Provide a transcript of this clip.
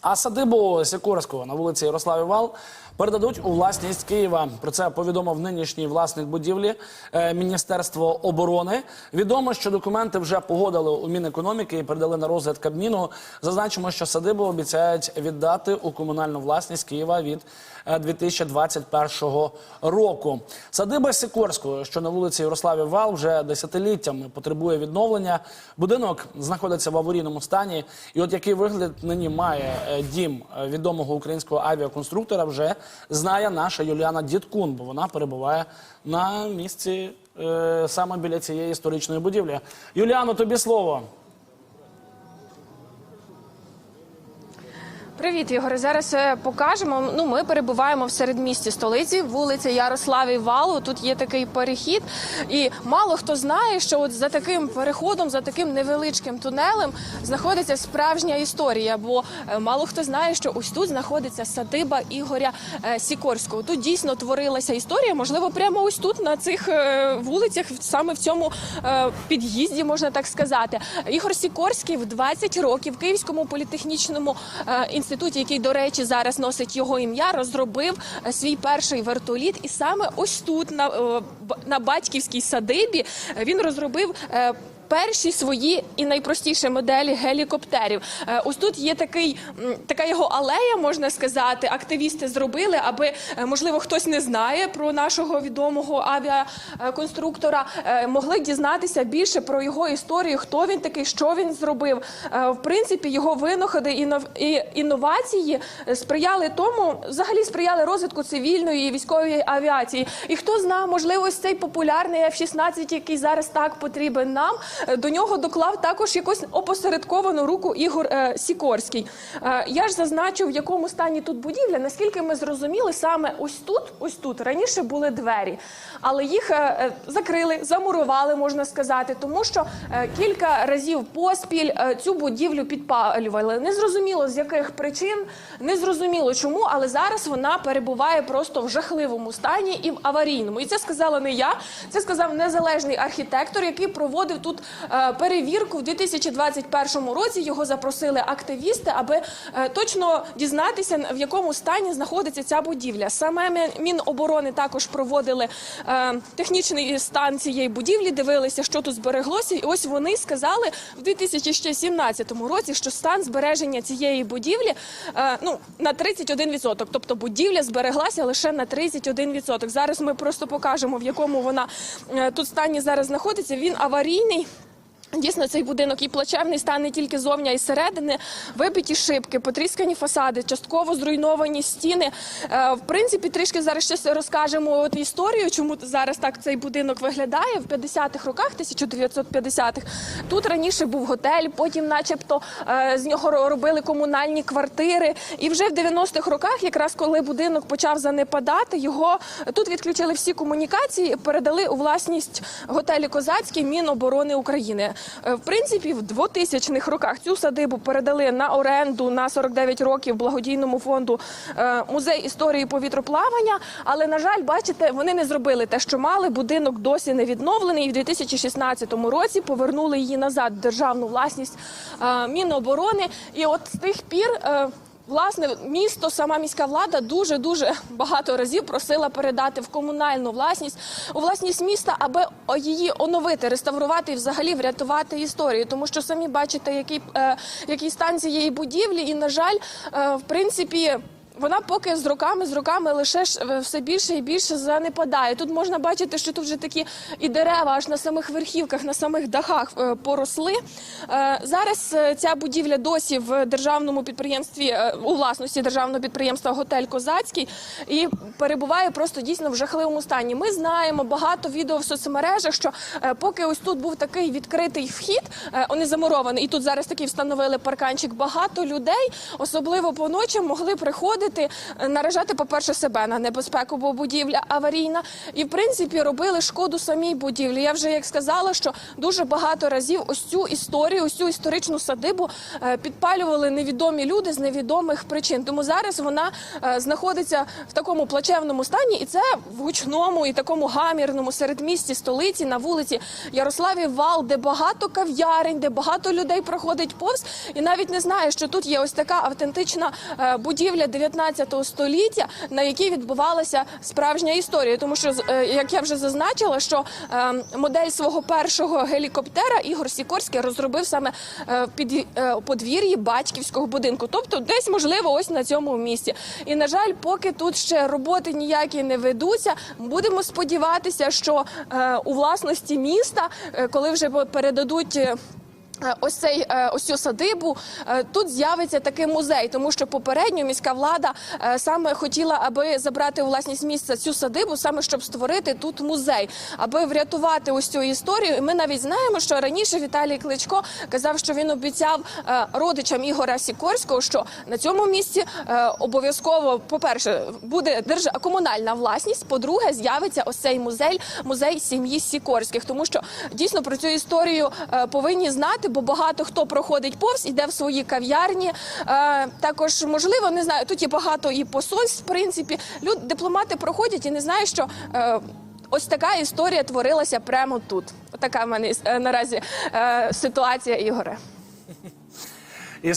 А садибу Сікорського на вулиці Ярославі Вал передадуть у власність Києва. Про це повідомив нинішній власник будівлі е, Міністерство оборони. Відомо, що документи вже погодили у Мінекономіки і передали на розгляд Кабміну. Зазначимо, що садибу обіцяють віддати у комунальну власність Києва від е, 2021 року. Садиба Сікорського, що на вулиці Ярославі Вал, вже десятиліттями потребує відновлення. Будинок знаходиться в аварійному стані. І от який вигляд нині має е, дім відомого українського авіаконструктора, вже знає наша Юліана Дідкун, бо вона перебуває на місці е, саме біля цієї історичної будівлі. Юліано, тобі слово. Привіт, Ігоре. Зараз е, покажемо. Ну, ми перебуваємо в середмісті столиці, вулиця Ярославі Валу. Тут є такий перехід, і мало хто знає, що от за таким переходом, за таким невеличким тунелем, знаходиться справжня історія. Бо е, мало хто знає, що ось тут знаходиться садиба Ігоря е, Сікорського. Тут дійсно творилася історія. Можливо, прямо ось тут на цих вулицях, саме в цьому під'їзді, можна так сказати. Ігор Сікорський в 20 років в Київському політехнічному е, інституті, який, до речі, зараз носить його ім'я, розробив е, свій перший вертоліт. І саме ось тут, на, е, на батьківській садибі, е, він розробив. Перші свої і найпростіші моделі гелікоптерів. Е, Ось тут є такий така його алея, можна сказати. Активісти зробили, аби е, можливо хтось не знає про нашого відомого авіаконструктора, е, могли дізнатися більше про його історію, хто він такий, що він зробив. В принципі, його винаходи і нов- інновації сприяли тому, взагалі сприяли розвитку цивільної і військової авіації. І хто зна, можливо, ось цей популярний F-16, який зараз так потрібен нам, до нього доклав також якусь опосередковану руку Ігор е, Сікорський. Е, я ж зазначу, в якому стані тут будівля. Наскільки ми зрозуміли, саме ось тут, ось тут раніше були двері, але їх е, закрили, замурували, можна сказати, тому що кілька разів поспіль цю будівлю підпалювали. Незрозуміло з яких причин, незрозуміло чому, але зараз вона перебуває просто в жахливому стані і в аварійному. І це сказала не я, це сказав незалежний архітектор, який проводив тут перевірку в 2021 році. Його запросили активісти, аби е, точно дізнатися, в якому стані знаходиться ця будівля. Саме Міноборони також проводили е, технічний стан цієї будівлі, дивилися, що тут збереглося. І ось вони сказали в 2017 році, що стан збереження цієї будівлі е, ну на 31%. Тобто будівля збереглася лише на 31%. Зараз ми просто покажемо, в якому вона е, тут стані зараз знаходиться. Він аварійний. Дійсно, цей будинок і плачевний стан не тільки зовня і зсередини, вибиті шибки, потріскані фасади, частково зруйновані стіни. Е, в принципі, трішки зараз щось розкажемо історію, чому зараз так цей будинок виглядає в 50-х роках, 1950-х. Тут раніше був готель, потім, начебто, е, з нього робили комунальні квартири. І вже в 90-х роках, якраз коли будинок почав занепадати, його тут відключили всі комунікації, передали у власність готелі Козацький Міноборони України. Е, В принципі, в 2000-х роках цю садибу передали на оренду на 49 років благодійному фонду е, музей історії повітроплавання. Але на жаль, бачите, вони не зробили те, що мали. Будинок досі не відновлений. І в 2016 році повернули її назад в державну власність е, Міноборони. І от з тих пір. Власне, місто, сама міська влада дуже дуже багато разів просила передати в комунальну власність у власність міста, аби її оновити, реставрувати і взагалі врятувати історію. Тому що самі бачите, який, е, який стан цієї будівлі, і на жаль, е, в принципі. Вона поки з роками, з роками лише е, все більше і більше занепадає. Тут можна бачити, що тут вже такі і дерева аж на самих верхівках, на самих дахах е, поросли. Е, Зараз ця будівля досі в державному підприємстві у власності державного підприємства Готель Козацький і перебуває просто дійсно в жахливому стані. Ми знаємо багато відео в соцмережах, що поки ось тут був такий відкритий вхід, вони замурований, і тут зараз такий встановили парканчик. Багато людей, особливо по ночам, могли приходити заходити, е, наражати, по-перше, себе на небезпеку, бо будівля аварійна, і в принципі робили шкоду самій будівлі. Я вже як сказала, що дуже багато разів ось цю історію, ось цю історичну садибу е, підпалювали невідомі люди з невідомих причин. Тому зараз вона е, знаходиться в такому плачевному стані, і це в гучному і такому гамірному середмісті столиці на вулиці Ярославі Вал, де багато кав'ярень, де багато людей проходить повз, і навіть не знає, що тут є ось така автентична будівля 19 століття, на якій відбувалася справжня історія. Тому що, е, як я вже зазначила, що е, модель свого першого гелікоптера Ігор Сікорський розробив саме е, під е, подвір'ї батьківського будинку, тобто десь можливо ось на цьому місці. І на жаль, поки тут ще роботи ніякі не ведуться, будемо сподіватися, що у власності міста, коли вже передадуть. Е, Ось цей е, ось цю садибу е, тут з'явиться такий музей, тому що попередньо міська влада саме хотіла, аби забрати у власність місця цю садибу, саме щоб створити тут музей, аби врятувати ось цю історію. І ми навіть знаємо, що раніше Віталій Кличко казав, що він обіцяв родичам Ігора Сікорського, що на цьому місці обов'язково, по-перше, буде держа комунальна власність. По-друге, з'явиться ось цей музей, музей сім'ї Сікорських, тому що дійсно про цю історію повинні знати, бо багато хто проходить повз, іде в свої кав'ярні. Е, також можливо, не знаю. Тут є багато і посольств. В принципі, люди дипломати проходять і не знають, що. Е, Ось така історія творилася прямо тут. Така в мене е, наразі ситуація, Ігоре.